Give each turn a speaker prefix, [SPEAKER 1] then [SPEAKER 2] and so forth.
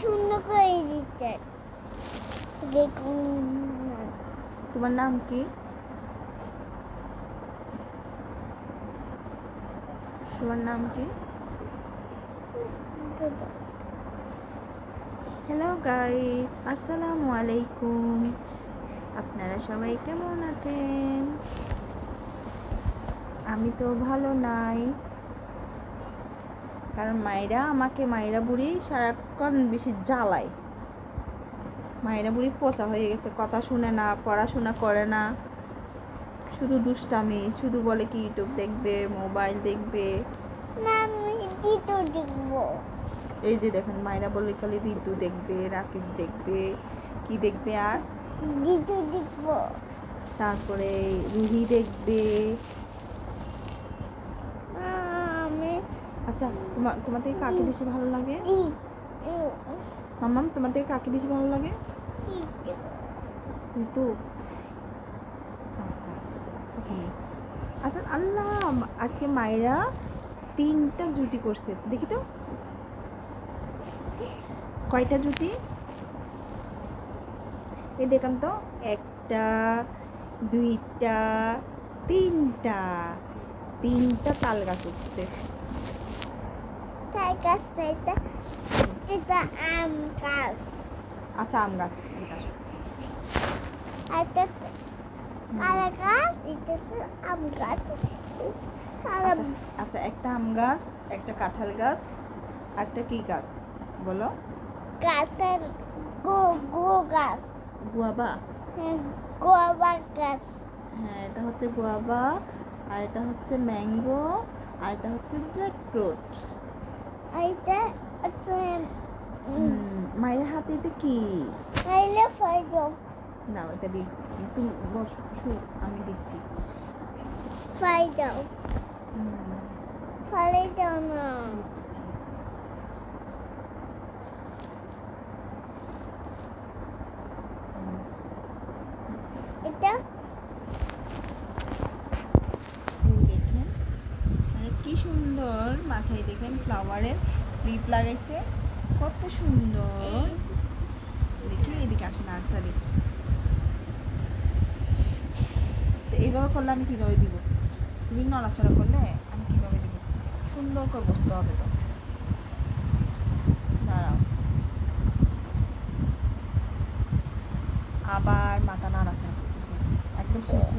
[SPEAKER 1] সুন্দর করে দেখুন।
[SPEAKER 2] তোমার নাম কি? তোমার নাম কি? হ্যালো গাইস আসসালামু আলাইকুম। আপনারা সবাই কেমন আছেন? আমি তো ভালো নাই। কারণ মায়েরা আমাকে মায়েরা বুড়ি সারাক্ষণ বেশি জ্বালায়। মায়েরা বুড়ি পচা হয়ে গেছে কথা শুনে না পড়াশোনা করে না। শুধু দুষ্টামি শুধু বলে কি ইউটিউব দেখবে মোবাইল দেখবে। এই যে দেখেন মায়েরা বলে খালি ঋতু দেখবে রাকিব দেখবে কি দেখবে আর? তারপরে রুহি দেখবে
[SPEAKER 1] আমি
[SPEAKER 2] আচ্ছা তোমার তোমার থেকে কাকে বেশি ভালো লাগে? মাম্মাম তোমার থেকে কাকে বেশি ভালো লাগে? ঋতু। আচ্ছা আল্লাহ আজকে মায়েরা তিনটা জুটি করছে দেখি তো। কয়টা জুটি? এই দেখান তো একটা দুইটা তিনটা। তিনটা তাল গাছ উঠছে।
[SPEAKER 1] এটা আম গাছ
[SPEAKER 2] আচ্ছা আম গাছ
[SPEAKER 1] গাছ এটা আম গাছ
[SPEAKER 2] আচ্ছা একটা আম গাছ একটা কাঁঠাল গাছ একটা কি গাছ? বলো।
[SPEAKER 1] গো গো গাছ
[SPEAKER 2] গুয়াবা।
[SPEAKER 1] হ্যাঁ, গোয়াবা গাছ
[SPEAKER 2] হ্যাঁ এটা হচ্ছে গুয়াবা আর এটা হচ্ছে ম্যাঙ্গো আর এটা হচ্ছে জ্যাকফ্রুট
[SPEAKER 1] আর এটা হচ্ছে
[SPEAKER 2] মায়ের হাতে এটা কি? না এটা তুমি বস আমি দিচ্ছি।
[SPEAKER 1] না। এটা?
[SPEAKER 2] দেখেন মানে কি সুন্দর মাথায় দেখেন ফ্লাওয়ারের ক্লিপ লাগাইছে কত সুন্দর দেখি এদিকে আসেন আরেকটা দেখি তো এইভাবে করলে আমি কীভাবে দিব? তুমি নড়াচড়া করলে আমি কীভাবে দিব? সুন্দর করে বসতে হবে তো। দাঁড়াও। আবার মাথা নাড়াচাড়া করতেছে। একদম
[SPEAKER 1] সুস্থ